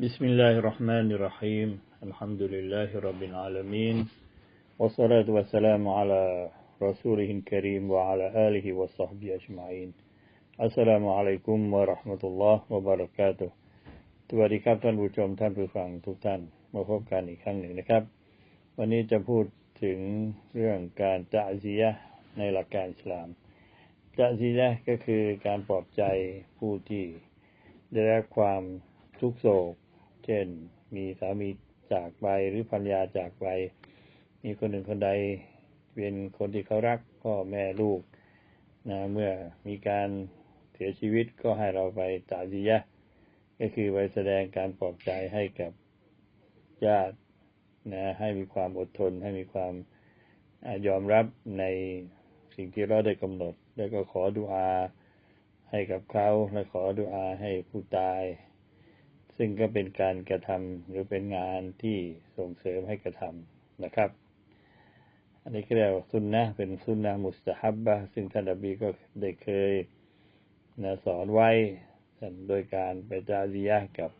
بسم الله الرحمن الرحيم الحمد لله رب العالمين والصلاة والسلام على رسوله الكريم وعلى آله وصحبه أجمعين السلام عليكم ورحمة الله وبركاته สวัสดีครับท่านผู้ชมท่านผู้ฟังทุกท่านมาพบกันอีกครั้งหนึ่งนะครับ วันนี้จะพูดถึงเรื่องการจะซียะห์ในหลักการอิสลามจะซียะห์ก็คือการปลอบใจผู้ที่ได้รับความทุกโศก เ ช่น มีสามีจากไปหรือภรรยาจากไป มีคนหนึ่งคนใดเป็นคนที่เขารักพ่อแม่ลูกนะเมื่อมีการเสียชีวิตก็ให้เราไปตาซียะก็คือไปแสดงการปลอบใจให้กับญาตินะให้มีความอดทน ให้มีความยอมรับในสิ่งที่เราได้กำหนด แล้วก็ขอดุอาให้กับเขาและขอดุอาให้ผู้ตาย ซึ่งก็เป็นการกระทำหรือเป็นงานที่ส่งเสริมให้กระทำนะครับ อันนี้ก็เรียกว่าสุนนะเป็นสุนนะมุสตะฮับบะซึ่งท่านอบีก็ได้เคยนะสอนไว้โดยการไปจาริยะกับ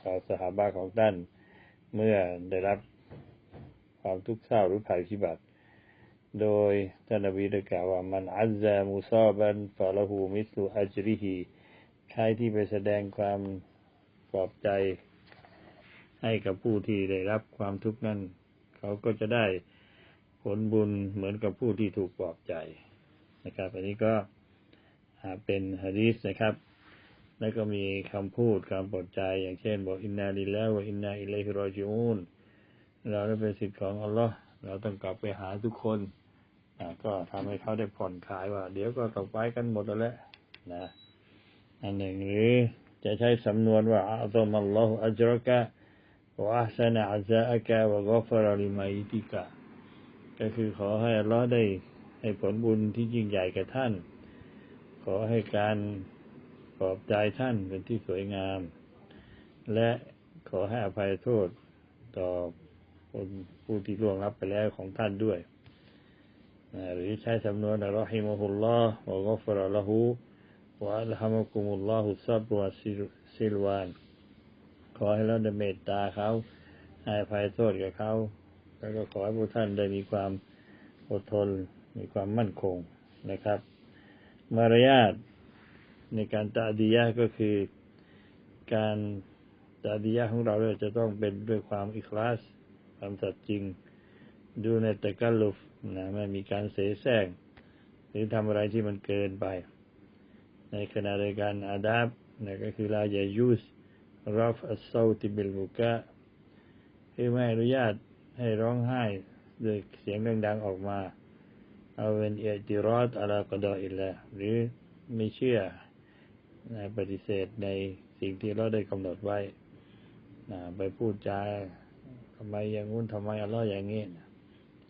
ชาวสหาบะของท่านเมื่อได้รับความทุกข์เศร้าหรือภัยพิบัติ โดยท่านอบีได้กล่าวว่ามันอัลซามุซาบันฟาละหูมิสลุอัจริฮีใครที่ไปแสดงความ ปลอบใจ ให้กับผู้ที่ได้รับความทุกข์นั้นเขาก็จะได้ผลบุญเหมือนกับผู้ที่ถูกปลอบใจนะครับ อันนี้ก็เป็นฮะดีษนะครับ แล้วก็มีคำพูดคำปลอบใจ อย่างเช่น บอกอินนาลิแล้วอินนาอิเลฮิรอจิอูนเราได้เป็นสิทธิ์ของอัลลอฮ์เราต้องกลับไปหาทุกคนก็ทำให้เขาได้ผ่อนคลายว่า เดี๋ยวก็ต้องไปกันหมดแล้วแหละนะอันหนึ่งหรือ จะใช้สำนวนว่าอัลลอฮ์อัลลอฮ์อัจรกะวะอัสนะอัซะกะวะกอฟรลิมัยติกะ ก็คือขอให้อัลลอฮ์ได้ให้ผลบุญที่ยิ่งใหญ่แก่ท่าน ขอให้การปลอบใจท่านเป็นที่สวยงาม และขอให้อภัยโทษต่อคนผู้ที่ล่วงลับไปแล้วของท่านด้วย หรือใช้สำนวนอัลลอฮิมุฮุลลอฮ์วะกอฟรละหู วะอัลฮัมุกุมุลลอฮุซับวะซิลวานขอให้เราได้เมตตาเขาให้ภัยโทษกับเขา แล้วก็ขอให้พวกท่านได้มีความอดทน มีความมั่นคงนะครับ มารยาทในการตาดียะก็คือการตาดียะของเราจะต้องเป็นด้วยความอิคลาสความสัตย์จริง ดูในตะกัลลุฟนะไม่มีการเสแสร้งหรือทำอะไรที่มันเกินไป ในขณะเดียวกันอาดับนะก็คือลาอย่ายุสรัฟอัสซาติบิลบุกะคือไม่อนุญาตให้ร้องไห้ด้วยเสียงดังๆออกมาเอาเป็นเอติรอดอะลากดออิลละหรือไม่เชื่อปฏิเสธในสิ่งที่เราได้กำหนดไว้ไปพูดจาทำไมอย่างงู้นทำไมอัลลอฮ์อย่างนี้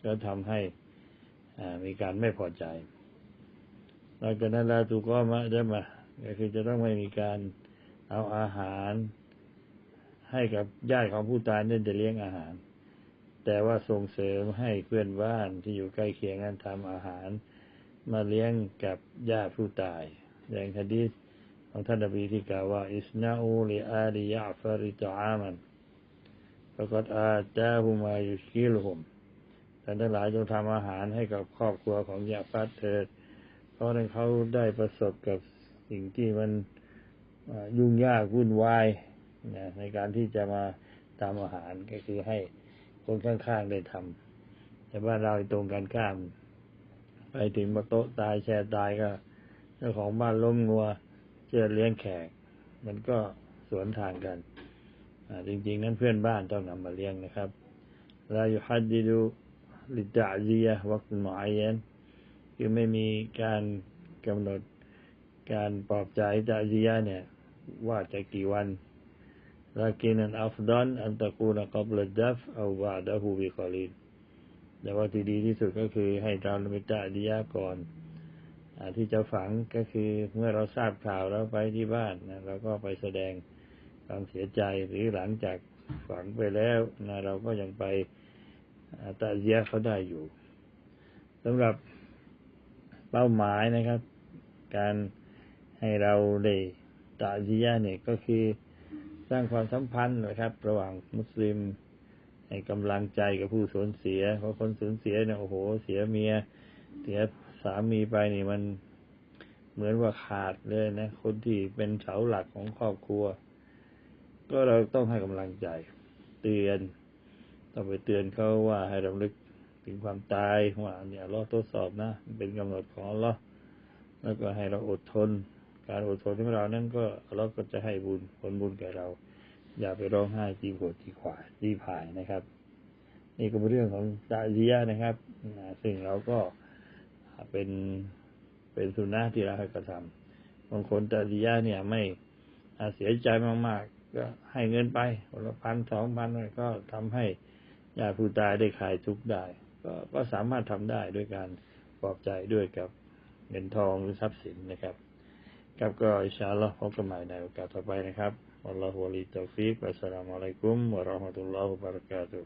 ก็ทำให้มีการไม่พอใจ หลังจากนั้นลาตูก็มาได้มาก็คือจะต้องไม่มีการเอาอาหาร ให้กับญาติของผู้ตายเนั่นจะเลี้ยงอาหาร แต่ว่าส่งเสริมให้เพื่อนบ้านที่อยู่ใกล้เคียงนั้นทำอาหาร มาเลี้ยงกับญาติผู้ตายอย่างฮะดีษของท่านนบีที่กล่าวว่าอิสนาอูลิอาลียาฟาริตอามันปรากฏอาจาฮุมายุชิลหุมท่านทั้งหลายจงทำอาหารให้กับครอบครัวของยาฟัดเถิด เพราะนั้นเขาได้ประสบกับสิ่งที่มันยุ่งยากวุ่นวายในการที่จะมาทำอาหารก็คือให้คนข้างๆได้ทำแต่บ้านเราตรงกันข้าม ไปถึงมาโต๊ะตายแช่ตายก็เจ้าของบ้านล้มงัวเจะเลี้ยงแขก มันก็สวนทางกันจริง ๆ นั้นเพื่อนบ้านต้องนำมาเลี้ยงนะครับลาอยู่ฮัดดิดูลิตาจียะวักหมายเยน คือไม่มีการกำหนดการปลอบใจตาจียะเนี่ย ว่าจะกี่วัน لكن الأفضل أن تكون قبل الدفع أو بعده بقليل แต่ว่าที่ดีที่สุดก็คือให้เราเมตตาดียะก่อนอที่จะฝังก็คือเมื่อเราทราบข่าวแล้วไปที่บ้านนะเราก็ไปแสดงความเสียใจหรือหลังจากฝังไปแล้วนะเราก็ยังไปตาเยียเขาได้อยู่สำหรับ เป้าหมายนะครับ การให้เราได้ตาเยียเนี่ยก็คือสร้างความสัมพันธ์นะครับ ระหว่างมุสลิม ให้กำลังใจกับผู้สูญเสีย เพราะคนสูญเสียเนี่ยโอ้โห เสียเมีย เสียสามีไปนี่มันเหมือนว่าขาดเลยนะ คนที่เป็นเสาหลักของครอบครัว ก็เราต้องให้กำลังใจ เตือน ต้องไปเตือนเขาว่าให้รำลึก ถึงความตายว่าเนี่ยเราทดสอบนะเป็นกำหนดของเราแล้วก็ให้เราอดทน การอดทนของเรานั้นก็เราก็จะให้บุญผลบุญแก่เรา อย่าไปร้องไห้จีโกรธจีขวาจีผายนะครับ นี่ก็เป็นเรื่องของตาเลียนะครับซึ่งเราก็เป็นเป็นสุนัขที่เราให้กระทำบางคนตาเลียเนี่ยไม่เสียใจมากๆ ก็ให้เงินไปคนละพันสองพันก็ทำให้ญาติผู้ตายได้คลายทุกข์ได้ ก็ก็สามารถทำได้ด้วยการปลอบใจด้วยกับเงินทองหรือทรัพย์สินนะครับครับก็อิชาลอพบกันใหม่ในโอกาสต่อไปนะครับอัลลอฮฺวะลีตอฟิกอัสสลามุอะลัยกุมวะเราะห์มะตุลลอฮฺวะบะเราะกาตุ